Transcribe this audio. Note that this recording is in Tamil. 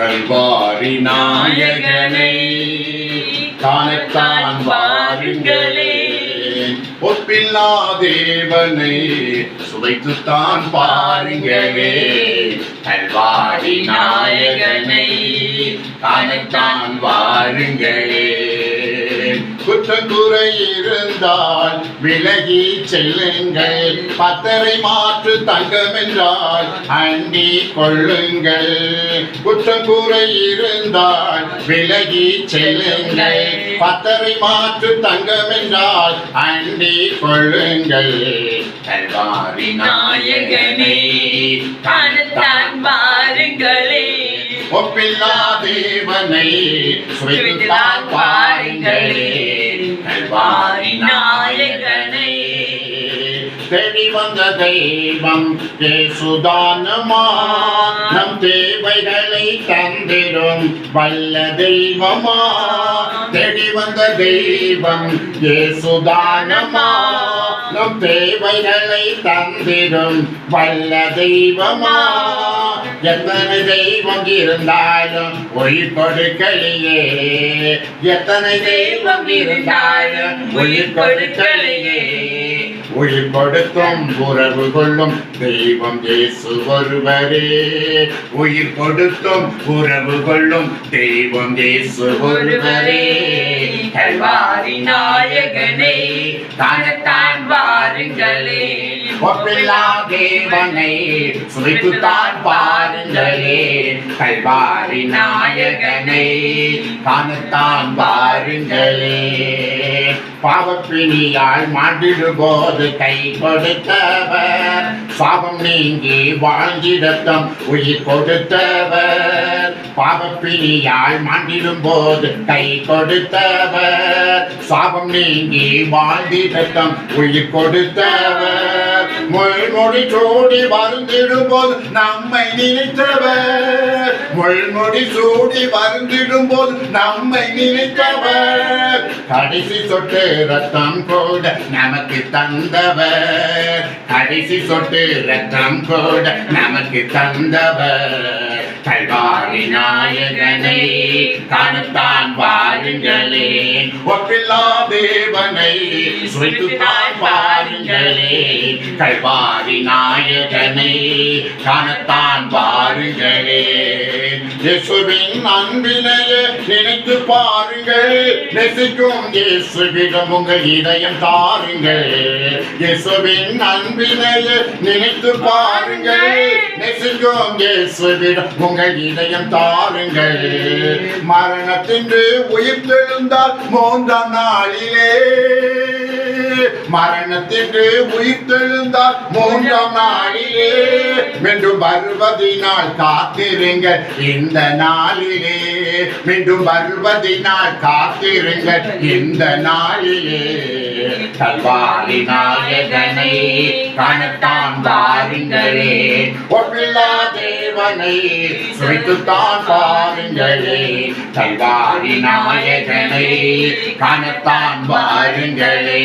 கல்வாரி நாயகனை காணத்தான் பாருங்களே ஒப்பில்லா தேவனை சுவைத்துத்தான் பாருங்களே. கல்வாரி நாயகனை காணத்தான் வாருங்களே. குற்றக்குறை இருந்தால் விலகி செல்லுங்கள். பத்தரை மாற்று தங்கம் என்றால் அண்டி கொள்ளுங்கள். குற்றக்குறை இருந்தால் விலகி செல்லுங்கள். பத்தரை மாற்று தங்கம் என்றால் அண்டி கொள்ளுங்கள். கல்வாரி நாயகனே ஒப்பில்லா தேவனை சுவைத்துத்தான் பாருங்களே கல்வாரி நாயகனை தேடி வந்த தெய்வம் சுதானமா நம் தேவைகளை தந்திடும் வல்ல தெய்வமா? தேடி வந்த தெய்வம் சுதானமா நம் தேவைகளை தந்திடும் வல்ல தெய்வமா? எத்தனை தெய்வம் இருந்தாலும் உயிர் கொடுக்கலையே. எத்தனை தெய்வம் இருந்தாலும் உயிர் கொடுக்கலையே. உயிர் கொடுத்தும் உறவு கொள்ளும் தெய்வம் இயேசு ஒருவரே. உயிர் கொடுத்தும் உறவு கொள்ளும் தெய்வம் இயேசு ஒருவரே. கல்வாரி நாயகனை காணத்தான் பாருங்களே ஒப்பில்லா தேவனை சுவைத்துத்தான் பாருங்களே கல்வாரி நாயகனை காணத்தான் பாருங்களே பாவப்பிணியால் மாண்டிடு போது கை கொடுத்தவர் பாவம் நீங்கி வாழ்ந்திடத்தம் உயிர் கொடுத்தவர். பாவப்பிணியால் மாண்டிடும் போது கை கொடுத்தவர் சாபம் நீங்கி வாழ்ந்திடத்தம் உயிர் கொடுத்தவர். முள்மொழி சூடி வருந்திடும் போது நம்மை நினைத்தவர். முள்மொழி சூடி வருந்திடும் போது நம்மை நினைத்தவர். கடைசி சொட்டு ரத்தம் கூட நமக்கு தந்தவர். கடைசி சொட்டு ரத்தம் கூட நமக்கு தந்தவர். கல்வாரி நாயகனை காணத்தான் பாருங்களே ஒப்பில்லா தேவனை சுவைத்துத்தான் பாருங்கள். கல்வாரி நாயகனை காணத்தான் பாருங்களே இயேசுவின் அன்பினையே நினைத்து பாருங்கள். நெசிக்கும் இயேசுவிடம் உங்கள் இதயம் தாருங்கள். இயேசுவின் அன்பினையே நினைத்து பாருங்கள். நெசிக்கும் இயேசுவிடம் உங்கள் இதயம் தாருங்கள். மரணத்தின்று உயிர் தெழுந்தால் மூன்றாம் நாளிலே. மரணத்திற்கு உயிர்த்தெழுந்தார். மூன்றாம் நாளிலே மீண்டும் வருவதினால் காத்திருங்க. இந்த நாளிலே மீண்டும் வருவதினால் காத்திருங்க. இந்த நாளிலே கல்வாரி நாயகனை காணத்தான் வாருங்களே. ஒப்பில்லா தேவனை சுவைத்துத்தான் பாருங்களே கல்வாரி நாயகனை கணத்தான் பாருங்களே